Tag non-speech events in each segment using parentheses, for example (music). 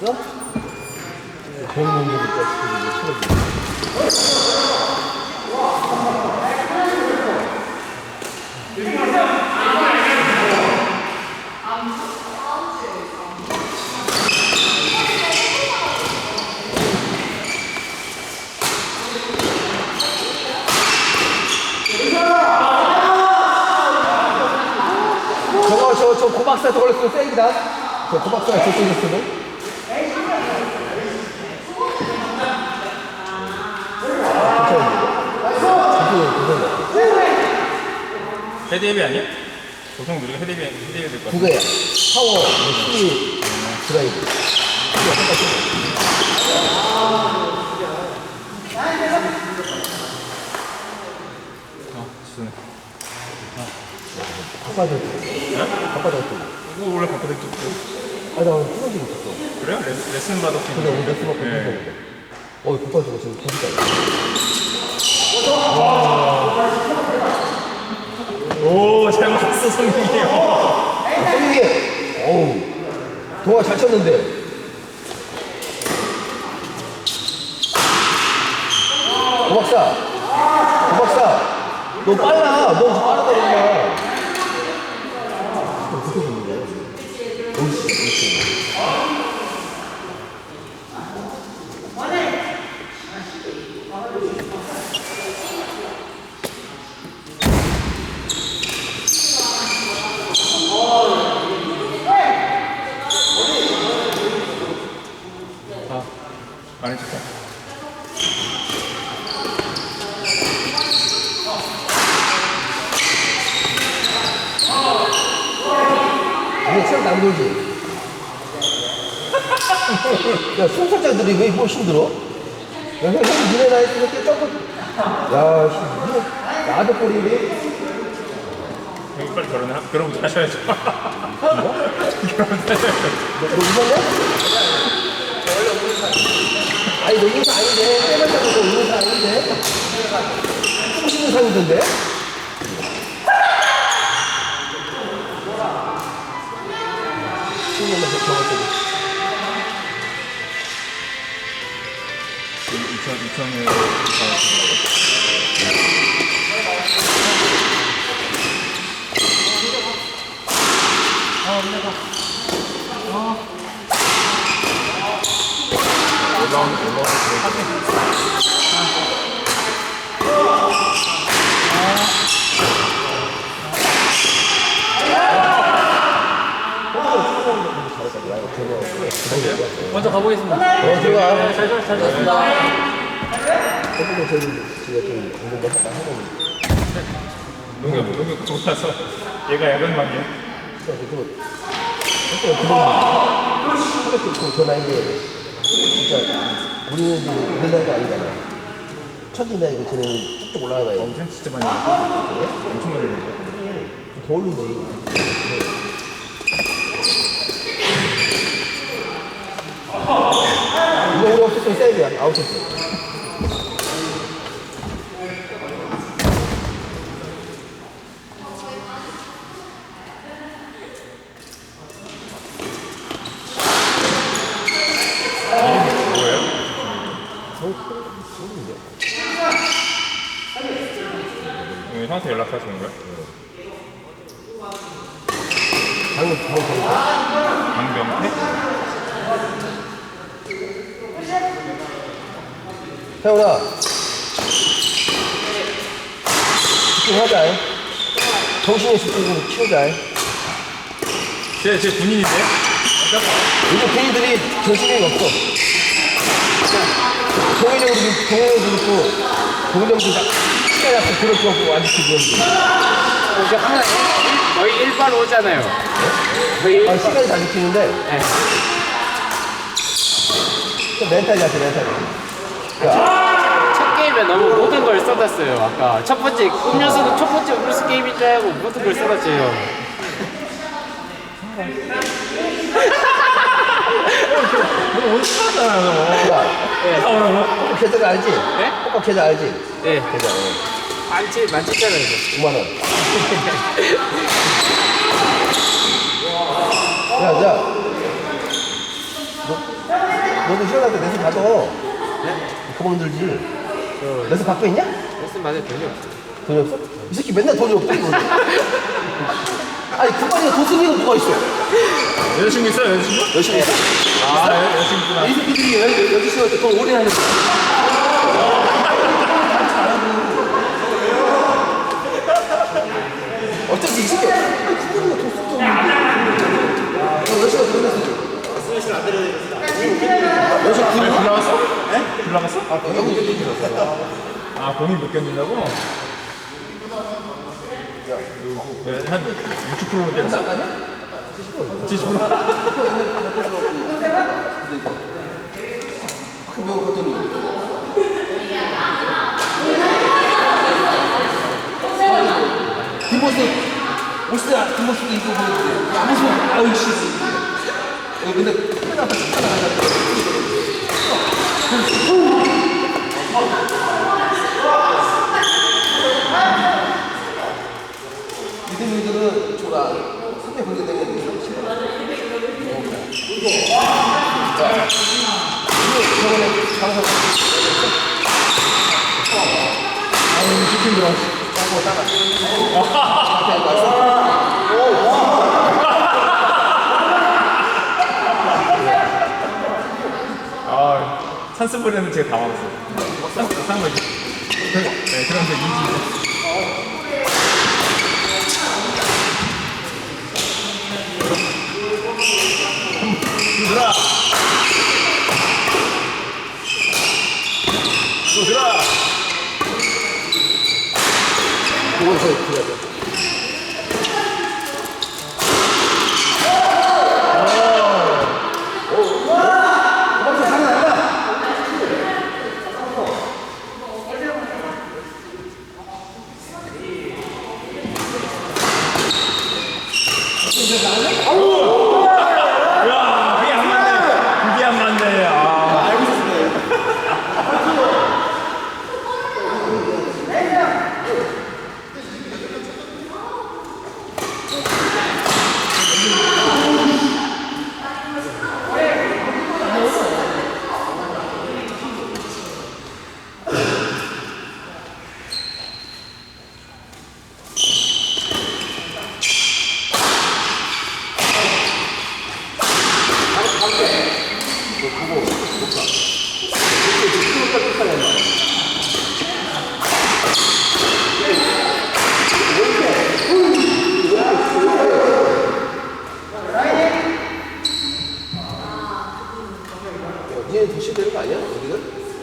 됐어? 놈들이 자식들이 쳐다보고. 저거 저저 고박사 저걸 쓰 세이다. 저 고박사가 저쪽에 쓰는. 헤드헤비 아니야? 보통 우리가 헤드헤비, 헤드헤비 될것 같아. 그거야. 파워, 힘이 드라이브. 이거 한번 쓰고. 어, 쓰네. 바빠졌어. 바빠졌어. 이거 원래 바꿔도 좀 아니, 나 오늘 끊어지고 있었어. 그래요? 레슨, 레슨 받았을 때. 근데 오늘 레슨 받고 네. 있었는데. 어, 바빠지고 지금 거기까지. 오, 잘 맞았어, 성민이 형. 아, 선생님! 어우, 동아 잘 쳤는데. 고박사! 고박사! 너 빨라! 너 빠르다, 그냥. 어떻게 됐는 거야? 오이씨, 오이씨. 아, 많이 쳤다. 이게 참 남돌지. 야, 순살자들이 왜 이거 힘들어? 야, 형, 형, 니네 나이 때 이렇게 조금. 야, 씨, 나도? 여기 빨리 결혼해. 결혼부터 하셔야죠. 결혼부터 하셔야죠. 너, 너 이거냐? 아니, 너 인사 아닌데? 잡고 너 인사 아닌데? 통신 상이던데? 신년만 적어가지고. 2000, 2000에 가서. 올라오는 올라오는 먼저 가보겠습니다. 어, 들어가. 잘, 잘, 잘 잤습니다. 해보고 저희 집에 좀 공부를 하다 하면 농협 농협 좋아서 얘가 야근망이야. 진짜 그거 그런 그저 나이에 진짜 우리는 이제 우리 나이가 아니잖아 천지 나이고 쟤는 쭉쭉 올라가봐요 엄청 진짜 많이 먹었어. 엄청 많이 먹었어. 모르지. 이거 우리 없었으면 세이브야. 아웃했어. 오늘 형한테 연락하시는 거야? 방금 방금 방금. 강병태? 태훈아. 집중하자. 정신의 집중을 키우자. 제, 제 군인인데? 요즘 팬이들이 정신이 없어. 동현형도 동현형도 있고 동현형도 시간이 앞서 그럴 거 없고 완전 지금. 이제 일- 거의 일반 오잖아요. 거의 아 시간이 다 지키는데 네. 좀 멘탈이 같아 멘탈이. 야, 첫 게임에 너무 모든 걸 쏟았어요. 아까 첫 번째 음료수도 첫 번째 음료수 게임인 줄 알고 모든 걸 쏟았어요. 너 어디 갔잖아, 너. 야, 나오라고? 호박 계좌 알지? 네? 호박 계좌 알지? 네, 계좌. 어. 많지 많지잖아요. 이거. 5만 원. 야, 자. 너, 너도 시원할 때 내서 받아. 네? 그만 들지. 저 내서 받고 있냐? 레슨 받을 돈이 없어요. 돈이 없어? 이 새끼 맨날 돈이 없다. 이거. 아니, 그만이가 돈 쓰는 거 누가 있어? 여자친구 있어요, 여자친구? 열심히 했어? 아, 여- 여자친구 있구나. 이 새끼들이 여- 여기 시원할 때돈 오래 하는 거야. 어쩐지 이 새끼. 아니, 그만이가 돈 쓰는 거 어, 열심히 돈 냈어. 아니, 불 나갔어? 나갔어? 아, 어, 여기 여기 들었어. 아, 본인 못 견딘다고? 네, 한 60%로 깼어? 70%? 그거 그랬더니. 뒷모습, 옷에 뒷모습도 있고, 뭐, 아무 소리, 아유, 씨. 어, 근데, 큰일 났다, 큰일 났다. 믿음이들은 줘라. 3대 분대 되면 저번에 방송 아유 치킨 들어 따고 따라 아, 찬스볼에는 제가 다 막았어요. 찬스, 상거 네, 그러면서 이지. 얘들아! 얘들아! 그걸 더 그래야 돼 야, 그게 안 맞네. 그게 안 맞네. 아. 니네 도시 되는 거 아니야? 우리가?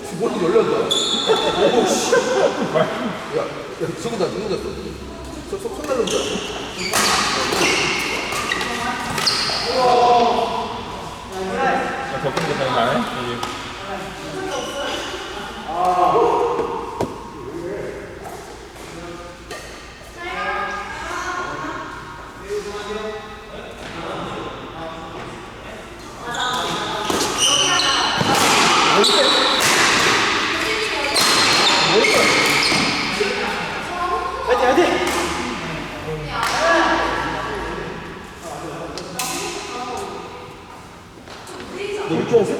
주머니 열렸다 오우 씨 야, 야, 누군다, 누군다, 저, 저, 손 되는 거 아니야? 이게. 화이팅 화이팅 너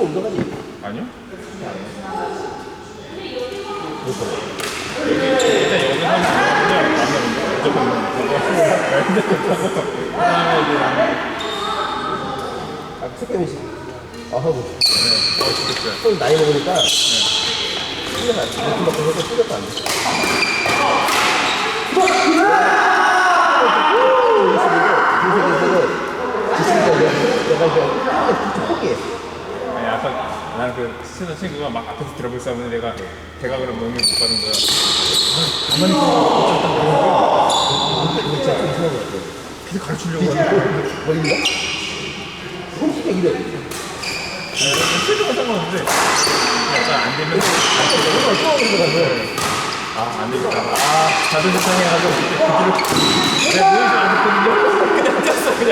운동하니? 아니요? 일단 여기 한 그냥 만나면 무조건 그거 그다음에 이제 나는 아, 색감이지. 아, 하고. 어 진짜 좀 나이 먹으니까. 풀려가 안 돼. 이렇게 먹고 해도 풀려가 안 돼. 내가 이제 포기해. 아니 아까 나는 그 친한 친구가 막 앞에서 드럼을 싸우는데 내가 대각으로 몸을 못 받은 거야 가만히. 계속 가르치려고 하는데 걸린다? 홈스가 이래. 체중은 상관없는데. 약간 안 되면 아안 되겠다 아 자존심 상해가지고 그때 내가 보이지 않았거든요. 그냥 뛰었어 그냥.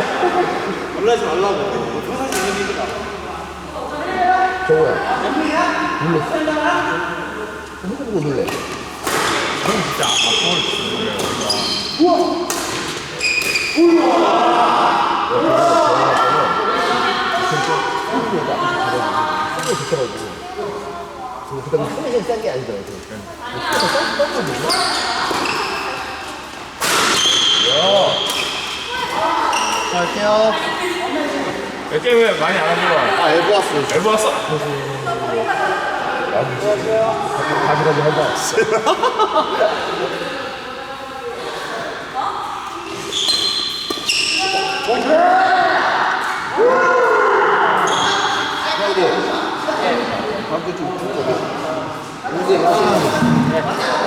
놀라지 말라고. 평상시 있는 얘기가. 정우야. 놀래. 해보고 놀래. 그럼 진짜 앞으로 그래요. 손 이 좋더라고. 그 다음에 그냥 싼게 아니더라고. 갈게요. 몇 게임을 많이 안 하고 아, 엘보 왔어. 앨범 왔어 가지가지 한다. 방금 좀 웃고. 이제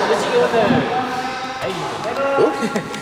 솔직히 오늘 아이고 (laughs)